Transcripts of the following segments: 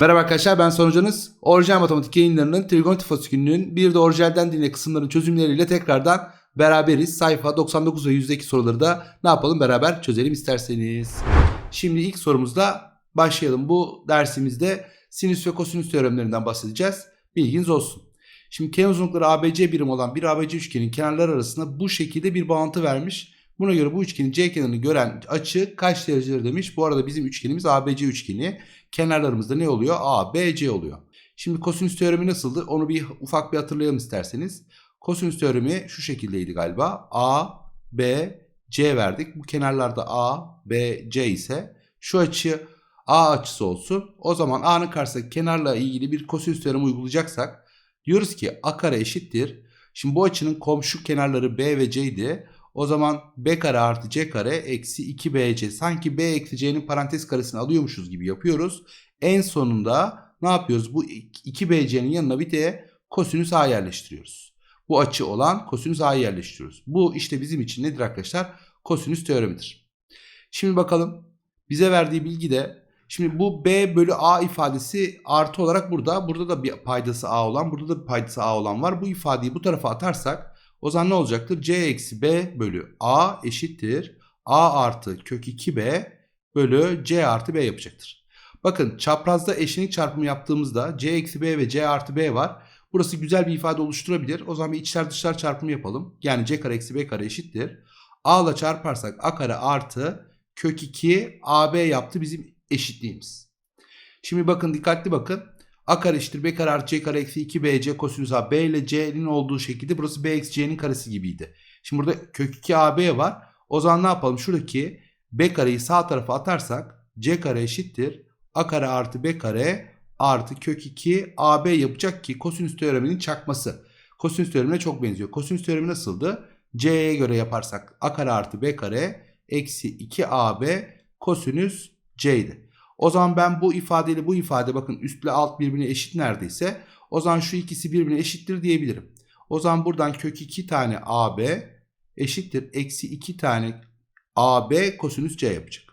Merhaba arkadaşlar ben sonucunuz. Orijinal matematik yayınlarının trigonometri fasikülünün bir de orijinalden dinle kısımların çözümleriyle tekrardan beraberiz. Sayfa 99 ve 100'deki soruları da ne yapalım beraber çözelim isterseniz. Şimdi ilk sorumuzla başlayalım. Bu dersimizde sinüs ve kosinüs teoremlerinden bahsedeceğiz. Bilginiz olsun. Şimdi kenar uzunlukları ABC birim olan bir ABC üçgenin kenarları arasında bu şekilde bir bağıntı vermiş. Buna göre bu üçgenin C kenarını gören açı kaç derecedir demiş. Bu arada bizim üçgenimiz ABC üçgeni. Kenarlarımızda ne oluyor? A, B, C oluyor. Şimdi kosinüs teoremi nasıldı? Onu bir ufak bir hatırlayalım isterseniz. Kosinüs teoremi şu şekildeydi galiba. A, B, C verdik. Bu kenarlarda A, B, C ise şu açı A açısı olsun. O zaman A'nın karşısındaki kenarla ilgili bir kosinüs teoremi uygulayacaksak diyoruz ki A kare eşittir. Şimdi bu açının komşu kenarları B ve C'ydi. O zaman B kare artı C kare eksi 2BC. Sanki B eksi C'nin parantez karesini alıyormuşuz gibi yapıyoruz. En sonunda ne yapıyoruz? Bu 2BC'nin yanına bir de kosinüs A yerleştiriyoruz. Bu açı olan kosinüs A'yı yerleştiriyoruz. Bu işte bizim için nedir arkadaşlar? Kosinüs teoremidir. Şimdi bakalım bize verdiği bilgi de Şimdi bu B bölü A ifadesi artı olarak burada. Burada da bir paydası A olan, burada da bir paydası A olan var. Bu ifadeyi bu tarafa atarsak o zaman ne olacaktır? C eksi B bölü A eşittir. A artı kök 2B bölü C artı B yapacaktır. Bakın çaprazda eşlenik çarpımı yaptığımızda C eksi B ve C artı B var. Burası güzel bir ifade oluşturabilir. O zaman bir içler dışlar çarpımı yapalım. Yani C kare eksi B kare eşittir. A ile çarparsak A kare artı kök 2 AB yaptı bizim eşitliğimiz. Şimdi bakın dikkatli bakın. A kare eşittir B kare artı C kare eksi 2 BC kosinüs A. B ile C'nin olduğu şekilde burası B eksi C'nin karesi gibiydi. Şimdi burada kök 2 AB var. O zaman ne yapalım? Şuradaki B kareyi sağ tarafa atarsak C kare eşittir. A kare artı B kare artı kök 2 AB yapacak ki kosinüs teoreminin çakması. Kosinüs teoremine çok benziyor. Kosinüs teoremi nasıldı? C'ye göre yaparsak A kare artı B kare eksi 2 AB kosinüs C'ydi. O zaman ben bu ifadeyle bu ifade bakın üstle alt birbirine eşit neredeyse. O zaman şu ikisi birbirine eşittir diyebilirim. O zaman buradan kök 2 tane AB eşittir. Eksi 2 tane AB kosinüs C yapacak.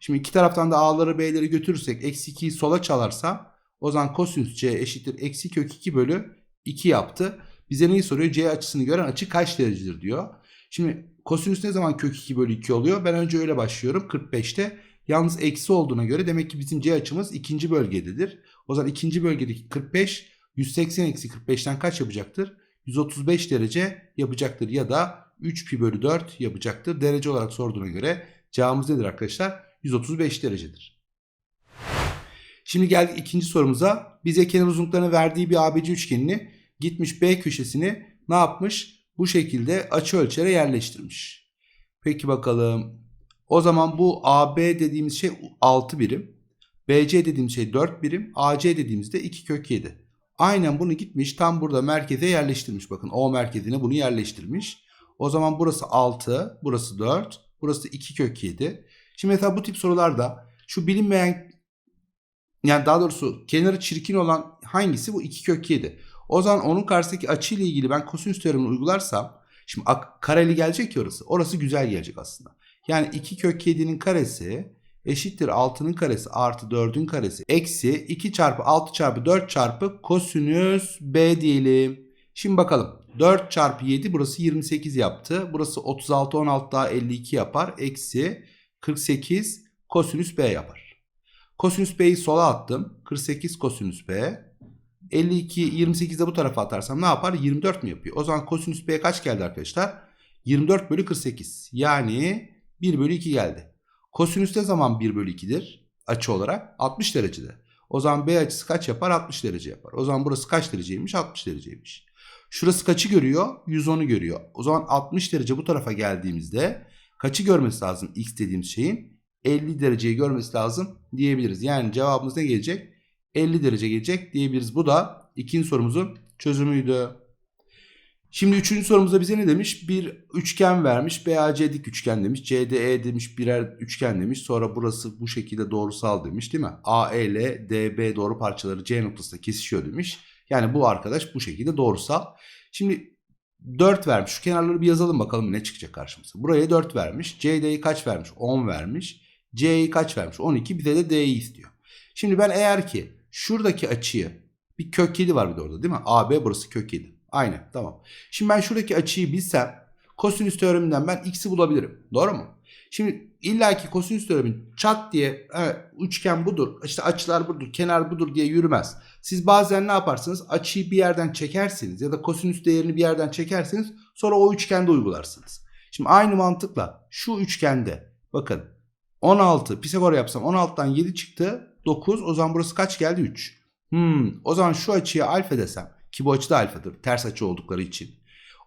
Şimdi iki taraftan da A'ları B'leri götürürsek eksi 2'yi sola çalarsam o zaman kosinüs C eşittir. Eksi kök 2 bölü 2 yaptı. Bize neyi soruyor? C açısını gören açı kaç derecedir diyor. Şimdi kosinüs ne zaman kök 2 bölü 2 oluyor? Ben önce öyle başlıyorum. 45'te Yalnız eksi olduğuna göre demek ki bizim C açımız ikinci bölgededir. O zaman ikinci bölgedeki 45 180 eksi 45'ten kaç yapacaktır? 135 derece yapacaktır ya da 3 pi bölü 4 yapacaktır. Derece olarak sorduğuna göre cevabımız nedir arkadaşlar? 135 derecedir. Şimdi geldik ikinci sorumuza. Bize kenar uzunluklarını verdiği bir ABC üçgenini gitmiş B köşesini ne yapmış? Bu şekilde açı ölçere yerleştirmiş. Peki bakalım o zaman bu AB dediğimiz şey 6 birim. BC dediğimiz şey 4 birim. AC dediğimizde 2 kök 7. Aynen bunu gitmiş tam burada merkeze yerleştirmiş. Bakın O merkezine bunu yerleştirmiş. O zaman burası 6, burası 4, burası 2 kök 7. Şimdi mesela bu tip sorularda şu bilinmeyen yani daha doğrusu kenarı çirkin olan hangisi bu 2 kök 7. O zaman onun karşısındaki açı ile ilgili ben kosinüs teoremini uygularsam şimdi kareli gelecek ki orası. Orası güzel gelecek aslında. Yani 2 kök 7'nin karesi eşittir 6'nın karesi artı 4'ün karesi eksi 2 çarpı 6 çarpı 4 çarpı kosinüs b diyelim. Şimdi bakalım 4 çarpı 7 burası 28 yaptı. Burası 36 16 daha 52 yapar. Eksi 48 kosinüs b yapar. Kosinüs b'yi sola attım. 48 kosinüs b. 52 28 de bu tarafa atarsam ne yapar? 24 mi yapıyor? O zaman kosinüs b kaç geldi arkadaşlar? 24 bölü 48. Yani 1 bölü 2 geldi. Kosinüs ne zaman 1 bölü 2'dir? Açı olarak 60 derecede. O zaman B açısı kaç yapar? 60 derece yapar. O zaman burası kaç dereceymiş? 60 dereceymiş. Şurası kaçı görüyor? 110'u görüyor. O zaman 60 derece bu tarafa geldiğimizde kaçı görmesi lazım x dediğimiz şeyin? 50 dereceyi görmesi lazım diyebiliriz. Yani cevabımız ne gelecek? 50 derece gelecek diyebiliriz. Bu da ikinci sorumuzun çözümüydü. Şimdi üçüncü sorumuzda bize ne demiş? Bir üçgen vermiş. BAC dik üçgen demiş. CDE demiş birer üçgen demiş. Sonra burası bu şekilde doğrusal demiş değil mi? AE ile DB doğru parçaları C noktasında kesişiyor demiş. Yani bu arkadaş bu şekilde doğrusal. Şimdi 4 vermiş. Şu kenarları bir yazalım bakalım ne çıkacak karşımıza. Buraya 4 vermiş. CD'yi kaç vermiş? 10 vermiş. C'yi kaç vermiş? 12. Bize de D'yi istiyor. Şimdi ben eğer ki şuradaki açıyı bir kök 7 var bir de orada değil mi? AB burası kök 7. Aynen tamam. Şimdi ben şuradaki açıyı bilsem kosinüs teoreminden ben x'i bulabilirim. Doğru mu? Şimdi illaki kosinüs teoremin çat diye evet, üçgen budur, işte açılar budur, kenar budur diye yürümez. Siz bazen ne yaparsınız? Açıyı bir yerden çekersiniz ya da kosinüs değerini bir yerden çekersiniz sonra o üçgende uygularsınız. Şimdi aynı mantıkla şu üçgende bakın 16 Pisagor yapsam 16'dan 7 çıktı 9 o zaman burası kaç geldi 3. Hmm, o zaman şu açıya alfa desem ki bu açı da alfadır ters açı oldukları için.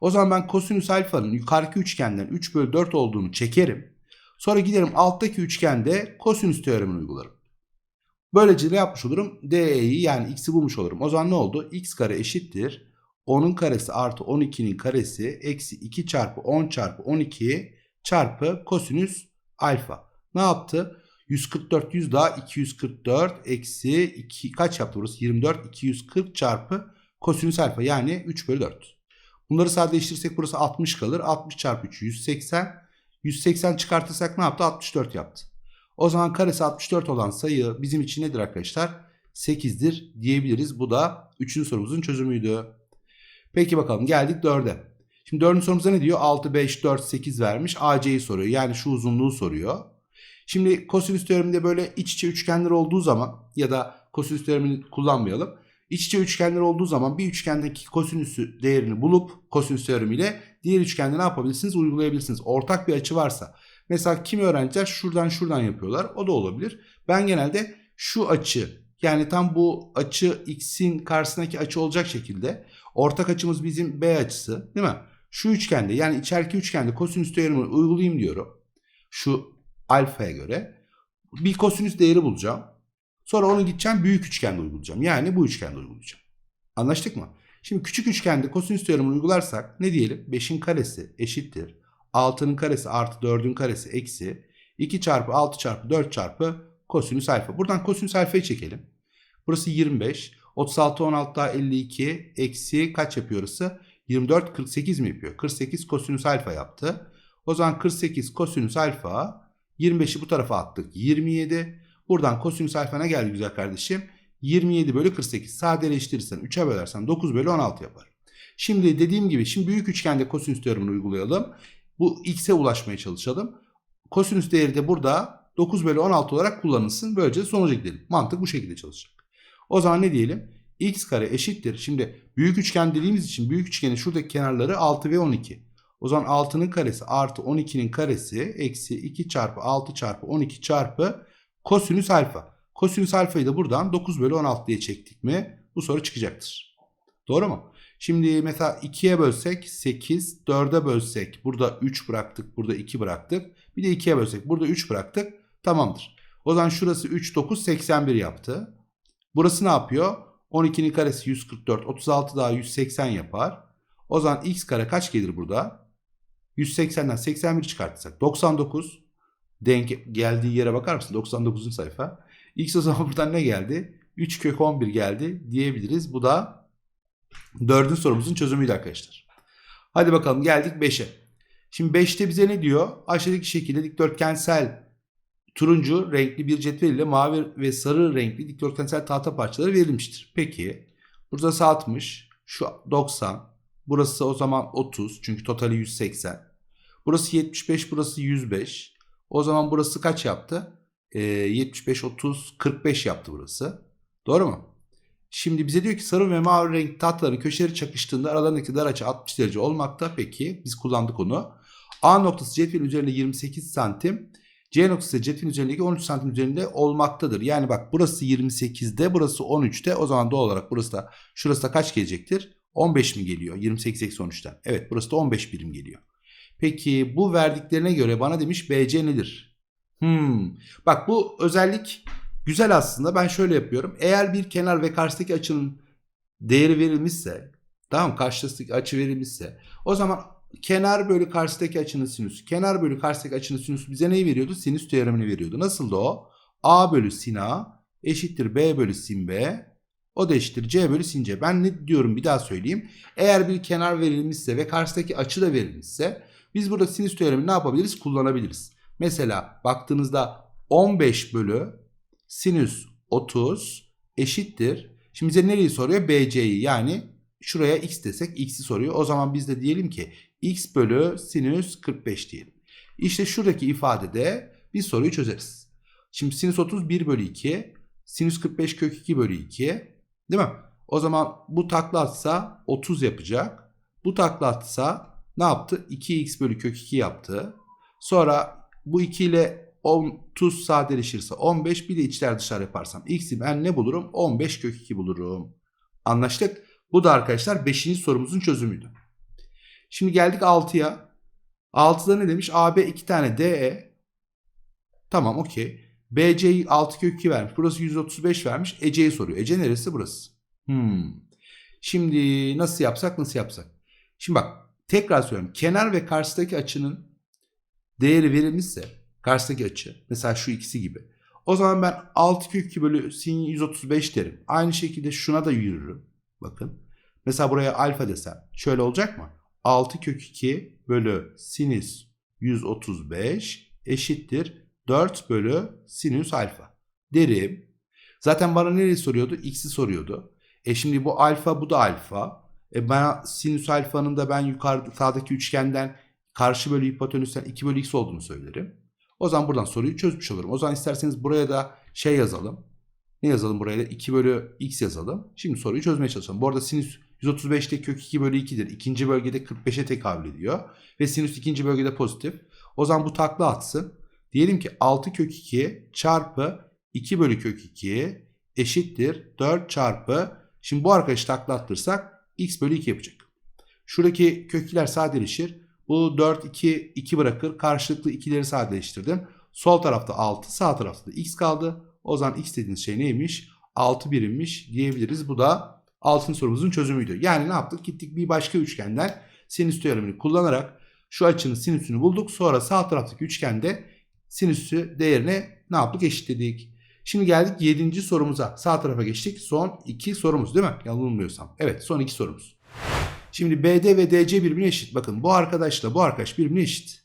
O zaman ben kosinüs alfanın yukarıki üçgenden 3 bölü 4 olduğunu çekerim. Sonra giderim alttaki üçgende kosinüs teoremini uygularım. Böylece de yapmış olurum? DE'yi yani x'i bulmuş olurum. O zaman ne oldu? x kare eşittir. 10'un karesi artı 12'nin karesi eksi 2 çarpı 10 çarpı 12 çarpı kosinüs alfa. Ne yaptı? 144 100 daha 244 eksi 2 kaç yaptı burası? 24 240 çarpı kosinüs alfa yani 3 bölü 4. Bunları sadeleştirirsek burası 60 kalır. 60 çarpı 3 180. 180 çıkartırsak ne yaptı? 64 yaptı. O zaman karesi 64 olan sayı bizim için nedir arkadaşlar? 8'dir diyebiliriz. Bu da 3. sorumuzun çözümüydü. Peki bakalım geldik 4'e. Şimdi 4. sorumuzda ne diyor? 6, 5, 4, 8 vermiş. AC'yi soruyor. Yani şu uzunluğu soruyor. Şimdi kosinüs teoreminde böyle iç içe üçgenler olduğu zaman ya da kosinüs teoremini kullanmayalım. İç içe üçgenler olduğu zaman bir üçgendeki kosinüsü değerini bulup kosinüs teoremiyle diğer üçgende ne yapabilirsiniz? Uygulayabilirsiniz. Ortak bir açı varsa. Mesela kimi öğrenciler şuradan şuradan yapıyorlar. O da olabilir. Ben genelde şu açı yani tam bu açı x'in karşısındaki açı olacak şekilde ortak açımız bizim B açısı değil mi? Şu üçgende yani içeriki üçgende kosinüs teoremini uygulayayım diyorum. Şu alfaya göre. Bir kosinüs değeri bulacağım. Sonra onu gideceğim büyük üçgende uygulayacağım. Yani bu üçgende uygulayacağım. Anlaştık mı? Şimdi küçük üçgende kosinüs teoremini uygularsak ne diyelim? 5'in karesi eşittir. 6'nın karesi artı 4'ün karesi eksi 2 çarpı 6 çarpı 4 çarpı kosinüs alfa. Buradan kosinüs alfayı çekelim. Burası 25. 36 16 daha 52 eksi kaç yapıyor orası? 24 48 mi yapıyor? 48 kosinüs alfa yaptı. O zaman 48 kosinüs alfa 25'i bu tarafa attık. 27. Buradan kosinüs alfa ne geldi güzel kardeşim? 27 bölü 48. Sadeleştirirsen 3'e bölersen 9 bölü 16 yapar. Şimdi dediğim gibi şimdi büyük üçgende kosinüs teoremini uygulayalım. Bu x'e ulaşmaya çalışalım. Kosinüs değeri de burada 9 bölü 16 olarak kullanılsın. Böylece sonuca gidelim. Mantık bu şekilde çalışacak. O zaman ne diyelim? x kare eşittir. Şimdi büyük üçgen dediğimiz için büyük üçgenin şuradaki kenarları 6 ve 12. O zaman 6'nın karesi artı 12'nin karesi eksi 2 çarpı 6 çarpı 12 çarpı kosinüs alfa. Kosinüs alfayı da buradan 9 bölü 16 diye çektik mi bu soru çıkacaktır. Doğru mu? Şimdi mesela 2'ye bölsek 8, 4'e bölsek burada 3 bıraktık, burada 2 bıraktık. Bir de 2'ye bölsek burada 3 bıraktık. Tamamdır. O zaman şurası 3, 9, 81 yaptı. Burası ne yapıyor? 12'nin karesi 144, 36 daha 180 yapar. O zaman x kare kaç gelir burada? 180'den 81 çıkartırsak 99 denk geldiği yere bakar mısın? 99. sayfa. X o zaman buradan ne geldi? 3 kök 11 geldi diyebiliriz. Bu da dördüncü sorumuzun çözümüydü arkadaşlar. Hadi bakalım geldik 5'e. Şimdi 5'te bize ne diyor? Aşağıdaki şekilde dikdörtgensel turuncu renkli bir cetvel ile mavi ve sarı renkli dikdörtgensel tahta parçaları verilmiştir. Peki burası 60, şu 90, burası o zaman 30 çünkü totali 180. Burası 75, burası 105. O zaman burası kaç yaptı? Ee, 75, 30, 45 yaptı burası. Doğru mu? Şimdi bize diyor ki sarı ve mavi renk tahtaların köşeleri çakıştığında aralarındaki dar açı 60 derece olmakta. Peki biz kullandık onu. A noktası cetvelin üzerinde 28 santim. C noktası cetvelin üzerindeki 13 santim üzerinde olmaktadır. Yani bak burası 28'de burası 13'te. O zaman doğal olarak burası da şurası da kaç gelecektir? 15 mi geliyor? 28 eksi 13'ten. Evet burası da 15 birim geliyor. Peki bu verdiklerine göre bana demiş BC nedir? Hmm. Bak bu özellik güzel aslında. Ben şöyle yapıyorum. Eğer bir kenar ve karşıdaki açının değeri verilmişse tamam karşıdaki açı verilmişse o zaman kenar bölü karşıdaki açının sinüsü. Kenar bölü karşıdaki açının sinüsü bize neyi veriyordu? Sinüs teoremini veriyordu. Nasıldı o? A bölü sin A eşittir B bölü sin B. O da eşittir C bölü sin C. Ben ne diyorum bir daha söyleyeyim. Eğer bir kenar verilmişse ve karşıdaki açı da verilmişse biz burada sinüs teoremini ne yapabiliriz? Kullanabiliriz. Mesela baktığınızda 15 bölü sinüs 30 eşittir. Şimdi bize nereyi soruyor? BC'yi yani şuraya x desek x'i soruyor. O zaman biz de diyelim ki x bölü sinüs 45 diyelim. İşte şuradaki ifadede bir soruyu çözeriz. Şimdi sinüs 30 1 bölü 2. Sinüs 45 kök 2 bölü 2. Değil mi? O zaman bu takla atsa 30 yapacak. Bu takla atsa ne yaptı? 2x bölü kök 2 yaptı. Sonra bu 2 ile 30 sadeleşirse 15 bir de içler dışlar yaparsam x'i ben ne bulurum? 15 kök 2 bulurum. Anlaştık. Bu da arkadaşlar 5. sorumuzun çözümüydü. Şimdi geldik 6'ya. 6'da ne demiş? AB 2 tane DE. Tamam okey. BC'yi 6 kök 2 vermiş. Burası 135 vermiş. Ece'yi soruyor. Ece neresi? Burası. Hmm. Şimdi nasıl yapsak nasıl yapsak? Şimdi bak tekrar söylüyorum. Kenar ve karşıdaki açının değeri verilmişse karşıdaki açı mesela şu ikisi gibi. O zaman ben 6 kök 2 bölü sin 135 derim. Aynı şekilde şuna da yürürüm. Bakın. Mesela buraya alfa desem şöyle olacak mı? 6 kök 2 bölü sinüs 135 eşittir 4 bölü sinüs alfa derim. Zaten bana nereyi soruyordu? X'i soruyordu. E şimdi bu alfa bu da alfa. E bana sinüs alfanın da ben yukarıda sağdaki üçgenden karşı bölü hipotenüsten 2 bölü x olduğunu söylerim. O zaman buradan soruyu çözmüş olurum. O zaman isterseniz buraya da şey yazalım. Ne yazalım buraya da 2 bölü x yazalım. Şimdi soruyu çözmeye çalışalım. Bu arada sinüs 135'te kök 2 bölü 2'dir. İkinci bölgede 45'e tekabül ediyor. Ve sinüs ikinci bölgede pozitif. O zaman bu takla atsın. Diyelim ki 6 kök 2 çarpı 2 bölü kök 2 eşittir 4 çarpı şimdi bu arkadaşı takla attırsak x bölü 2 yapacak. Şuradaki kökler sadeleşir. Bu 4 2 2 bırakır. Karşılıklı ikileri sadeleştirdim. Sol tarafta 6 sağ tarafta da x kaldı. O zaman x dediğiniz şey neymiş? 6 birimmiş diyebiliriz. Bu da altın sorumuzun çözümüydü. Yani ne yaptık? Gittik bir başka üçgenden sinüs teoremini kullanarak şu açının sinüsünü bulduk. Sonra sağ taraftaki üçgende sinüsü değerine ne yaptık? Eşitledik. Şimdi geldik 7. sorumuza. Sağ tarafa geçtik. Son 2 sorumuz değil mi? Yanılmıyorsam. Evet son 2 sorumuz. Şimdi BD ve DC birbirine eşit. Bakın bu arkadaşla bu arkadaş birbirine eşit.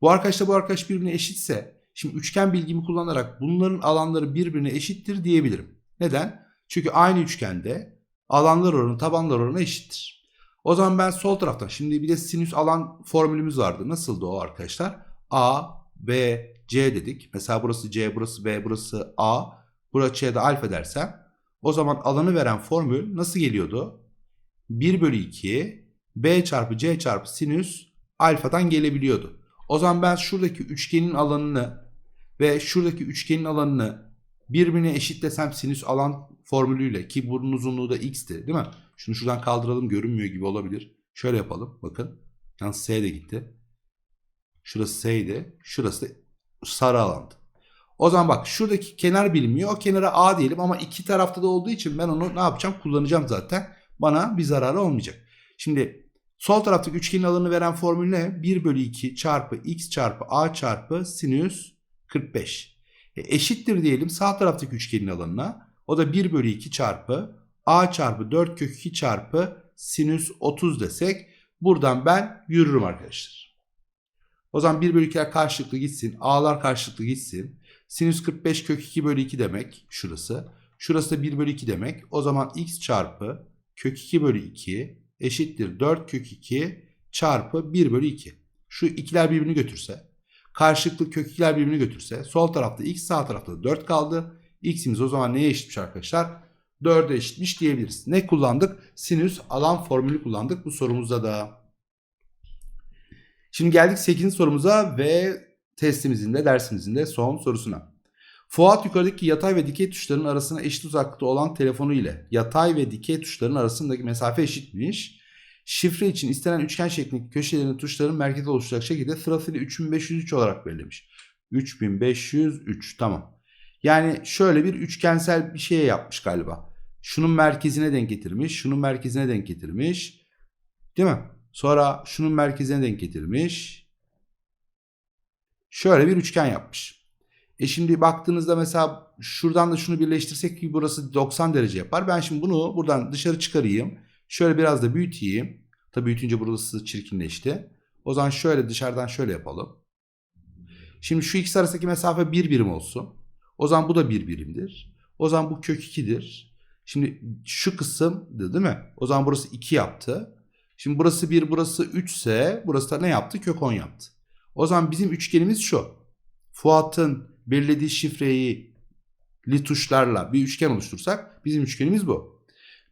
Bu arkadaşla bu arkadaş birbirine eşitse şimdi üçgen bilgimi kullanarak bunların alanları birbirine eşittir diyebilirim. Neden? Çünkü aynı üçgende alanlar oranı tabanlar oranı eşittir. O zaman ben sol taraftan şimdi bir de sinüs alan formülümüz vardı. Nasıldı o arkadaşlar? A, B, C dedik. Mesela burası C, burası B, burası A. Burası C'de alfa dersem o zaman alanı veren formül nasıl geliyordu? 1 bölü 2 B çarpı C çarpı sinüs alfadan gelebiliyordu. O zaman ben şuradaki üçgenin alanını ve şuradaki üçgenin alanını birbirine eşitlesem sinüs alan formülüyle ki bunun uzunluğu da x'ti değil mi? Şunu şuradan kaldıralım görünmüyor gibi olabilir. Şöyle yapalım bakın. Yalnız S de gitti. Şurası S'ydi. Şurası sarı alandı. O zaman bak şuradaki kenar bilinmiyor. O kenara A diyelim ama iki tarafta da olduğu için ben onu ne yapacağım? Kullanacağım zaten. Bana bir zararı olmayacak. Şimdi sol taraftaki üçgenin alanını veren formül ne? 1 bölü 2 çarpı x çarpı a çarpı sinüs 45. E, eşittir diyelim sağ taraftaki üçgenin alanına. O da 1 bölü 2 çarpı a çarpı 4 kök 2 çarpı sinüs 30 desek buradan ben yürürüm arkadaşlar. O zaman 1 bölü 2'ler karşılıklı gitsin. A'lar karşılıklı gitsin. Sinüs 45 kök 2 bölü 2 demek şurası. Şurası da 1 bölü 2 demek. O zaman x çarpı kök 2 bölü 2 eşittir 4 kök 2 çarpı 1 bölü 2. Şu ikiler birbirini götürse. Karşılıklı kök ikiler birbirini götürse. Sol tarafta x sağ tarafta da 4 kaldı. x'imiz o zaman neye eşitmiş arkadaşlar? 4'e eşitmiş diyebiliriz. Ne kullandık? Sinüs alan formülü kullandık bu sorumuzda da. Şimdi geldik 8. sorumuza ve testimizin de dersimizin de son sorusuna. Fuat yukarıdaki yatay ve dikey tuşların arasına eşit uzaklıkta olan telefonu ile yatay ve dikey tuşların arasındaki mesafe eşitmiş. Şifre için istenen üçgen şeklindeki köşelerin tuşların merkezi oluşacak şekilde sırasıyla 3503 olarak belirlemiş. 3503 tamam. Yani şöyle bir üçgensel bir şey yapmış galiba. Şunun merkezine denk getirmiş, şunun merkezine denk getirmiş. Değil mi? Sonra şunun merkezine denk getirmiş. Şöyle bir üçgen yapmış. E şimdi baktığınızda mesela şuradan da şunu birleştirsek ki burası 90 derece yapar. Ben şimdi bunu buradan dışarı çıkarayım. Şöyle biraz da büyüteyim. Tabii büyütünce burası çirkinleşti. O zaman şöyle dışarıdan şöyle yapalım. Şimdi şu ikisi arasındaki mesafe bir birim olsun. O zaman bu da bir birimdir. O zaman bu kök 2'dir. Şimdi şu kısımdı değil mi? O zaman burası 2 yaptı. Şimdi burası 1 burası 3 ise burası da ne yaptı? Kök 10 yaptı. O zaman bizim üçgenimiz şu. Fuat'ın belirlediği şifreyi li tuşlarla bir üçgen oluştursak bizim üçgenimiz bu.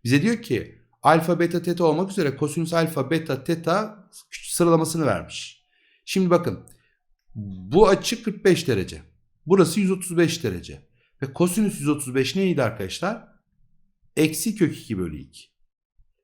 Bize diyor ki alfa beta teta olmak üzere kosinüs alfa beta teta sıralamasını vermiş. Şimdi bakın bu açı 45 derece. Burası 135 derece. Ve kosinüs 135 neydi arkadaşlar? Eksi kök 2 bölü 2.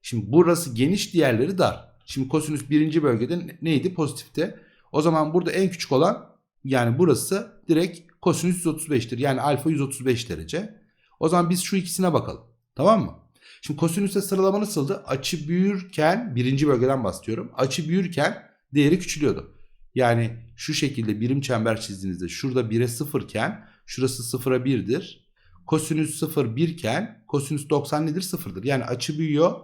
Şimdi burası geniş diğerleri dar. Şimdi kosinüs birinci bölgede neydi? Pozitifte. O zaman burada en küçük olan yani burası direkt kosinüs 135'tir. Yani alfa 135 derece. O zaman biz şu ikisine bakalım. Tamam mı? Şimdi kosinüste sıralama nasıldı? Açı büyürken birinci bölgeden bahsediyorum. Açı büyürken değeri küçülüyordu. Yani şu şekilde birim çember çizdiğinizde şurada 1'e 0 iken şurası 0'a 1'dir. Kosinüs 0 1 iken kosinüs 90 nedir? 0'dır. Yani açı büyüyor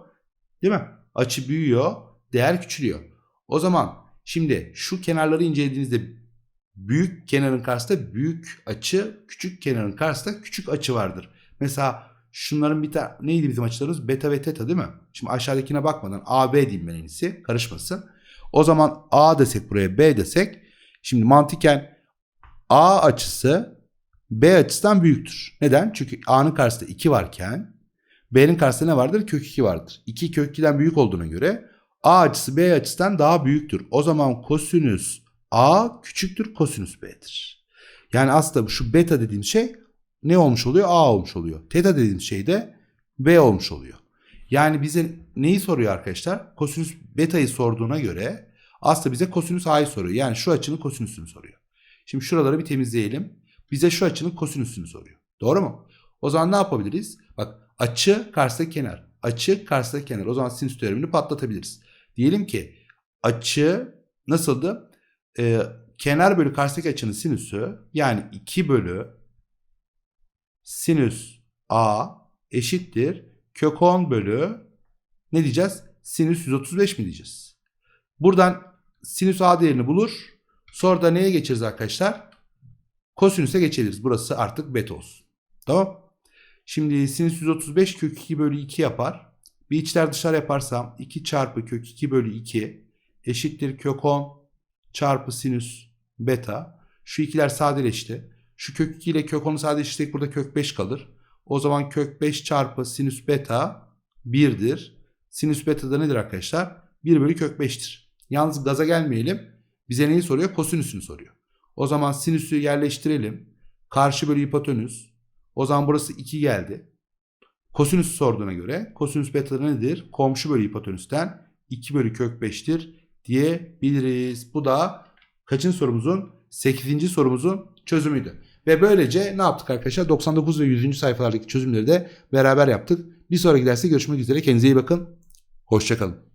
değil mi? Açı büyüyor değer küçülüyor. O zaman şimdi şu kenarları incelediğinizde büyük kenarın karşısında büyük açı, küçük kenarın karşısında küçük açı vardır. Mesela şunların bir tane neydi bizim açılarımız? Beta ve teta değil mi? Şimdi aşağıdakine bakmadan AB diyeyim ben en iyisi karışmasın. O zaman A desek buraya B desek şimdi mantıken A açısı B açısından büyüktür. Neden? Çünkü A'nın karşısında 2 varken B'nin karşısında ne vardır? Kök 2 vardır. 2 kök 2'den büyük olduğuna göre A açısı B açısından daha büyüktür. O zaman kosinüs A küçüktür kosinüs B'dir. Yani aslında şu beta dediğim şey ne olmuş oluyor? A olmuş oluyor. Teta dediğim şey de B olmuş oluyor. Yani bize neyi soruyor arkadaşlar? Kosinüs beta'yı sorduğuna göre aslında bize kosinüs a'yı soruyor. Yani şu açının kosinüsünü soruyor. Şimdi şuraları bir temizleyelim. Bize şu açının kosinüsünü soruyor. Doğru mu? O zaman ne yapabiliriz? Bak açı karşısındaki kenar. Açı karşısındaki kenar. O zaman sinüs teoremini patlatabiliriz. Diyelim ki açı nasıldı? Ee, kenar bölü karşısındaki açının sinüsü yani 2 bölü sinüs a eşittir kök 10 bölü ne diyeceğiz? Sinüs 135 mi diyeceğiz? Buradan sinüs a değerini bulur. Sonra da neye geçeriz arkadaşlar? Kosinüse geçeriz. Burası artık beta olsun. Tamam. Şimdi sinüs 135 kök 2 bölü 2 yapar. Bir içler dışlar yaparsam 2 çarpı kök 2 bölü 2 eşittir kök 10 çarpı sinüs beta. Şu ikiler sadeleşti. Şu kök 2 ile kök 10'u sadeleştirsek burada kök 5 kalır. O zaman kök 5 çarpı sinüs beta 1'dir. Sinüs beta da nedir arkadaşlar? 1 bölü kök 5'tir. Yalnız gaza gelmeyelim. Bize neyi soruyor? Kosinüsünü soruyor. O zaman sinüsü yerleştirelim. Karşı bölü hipotenüs. O zaman burası 2 geldi. Kosinüs sorduğuna göre kosinüs beta nedir? Komşu bölü hipotenüsten 2 bölü kök 5'tir diyebiliriz. Bu da kaçın sorumuzun? 8. sorumuzun çözümüydü. Ve böylece ne yaptık arkadaşlar? 99 ve 100. sayfalardaki çözümleri de beraber yaptık. Bir sonraki derste görüşmek üzere. Kendinize iyi bakın. Hoşçakalın.